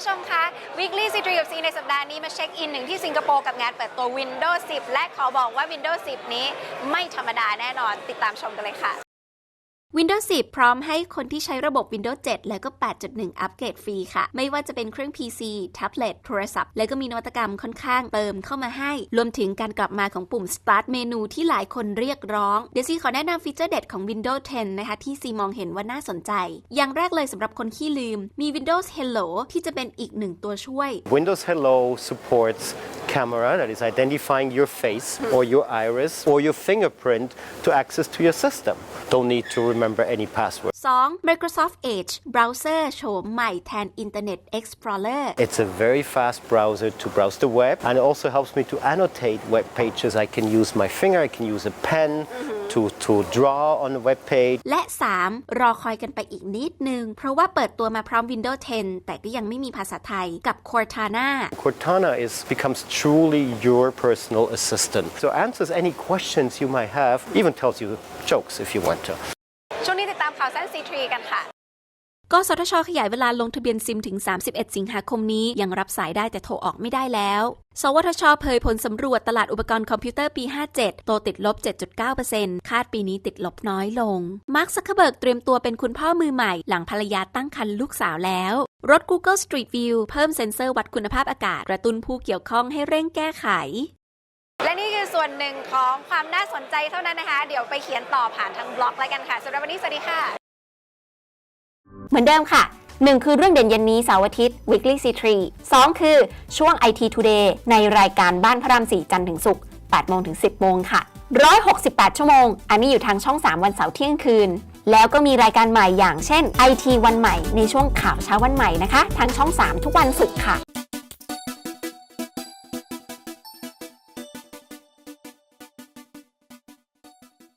ผู้ชมคะ Weekly c ีกับ C ในสัปดาห์นี้มาเช็คอินหนึ่งที่สิงคโปร์กับงานเปิดตัว Windows 10 และขอบอกว่า Windows 10 นี้ไม่ธรรมดาแน่นอนติดตามชมกันเลยค่ะ Windows 10 พร้อมให้คนที่ใช้ระบบ Windows 7 แล้วก็ 8.1 อัปเกรดฟรีค่ะ ไม่ว่าจะเป็นเครื่อง PC แท็บเล็ต โทรศัพท์ และก็มีนวัตกรรมค่อนข้างเติมเข้ามาให้ รวมถึงการกลับมาของปุ่ม Start เมนูที่หลายคนเรียกร้อง เดี๋ยวซีขอแนะนำฟีเจอร์เด็ดของ Windows 10 นะคะ ที่ซีมองเห็นว่าน่าสนใจ อย่างแรกเลยสำหรับคนขี้ลืม มี Windows Hello ที่จะเป็นอีกหนึ่งตัวช่วย Windows Hello supports camera that is identifying your face or your iris or your fingerprint to access to your system. Don't need to remember any password. 2. Microsoft Edge Browser โฉมใหม่แทน Internet Explorer It's a very fast browser to browse the web and it also helps me to annotate web pages. I can use my finger, I can use a pen to, to draw on a web page. และ 3. รอคอยกันไปอีกนิดนึง เพราะว่าเปิดตัวมาพร้อม Windows 10 แต่ก็ยังไม่มีภาษาไทยกับ Cortana Cortana is becomes truly your personal assistant. So answers any questions you might have, even tells you jokes if you want to. ช่วงนี้ติดตามข่าวสั้น C3 กันค่ะ กสทช ขยายเวลาลงทะเบียนซิมถึง 31 สิงหาคมนี้ ยังรับสายได้แต่โทรออกไม่ได้แล้ว สวทช เผยผลสำรวจตลาดอุปกรณ์คอมพิวเตอร์ปี 57 โตติดลบ 7.9%คาดปีนี้ติดลบน้อยลง มาร์คซักเคเบิร์กเตรียมตัวเป็นคุณพ่อมือใหม่ หลังภรรยาตั้งครรภ์ลูกสาวแล้ว รถ Google Street View เพิ่มเซ็นเซอร์วัดคุณภาพอากาศกระตุ้นผู้เกี่ยวข้องให้เร่งแก้ไขและนี่คือส่วนหนึ่งของความน่าสนใจเท่านั้นนะคะ เดี๋ยวไปเขียนต่อผ่านทางบล็อกแล้วกันค่ะสำหรับวันนี้สวัสดีค่ะ เหมือนเดิมค่ะ 1 คือเรื่องเด่นเย็นนี้เสาร์อาทิตย์ Weekly C3 2 คือช่วง IT Today ในรายการบ้านพระราม4จันทร์ถึงศุกร์8โมงถึง 10 โมงค่ะ 168 ชั่วโมง อันนี้อยู่ทางช่อง 3 วันเสาร์เที่ยงคืน แล้วก็มีรายการใหม่อย่างเช่น IT วันใหม่ในช่วงข่าวเช้าวันใหม่นะคะ ทางช่อง 3 ทุกวันศุกร์ค่ะ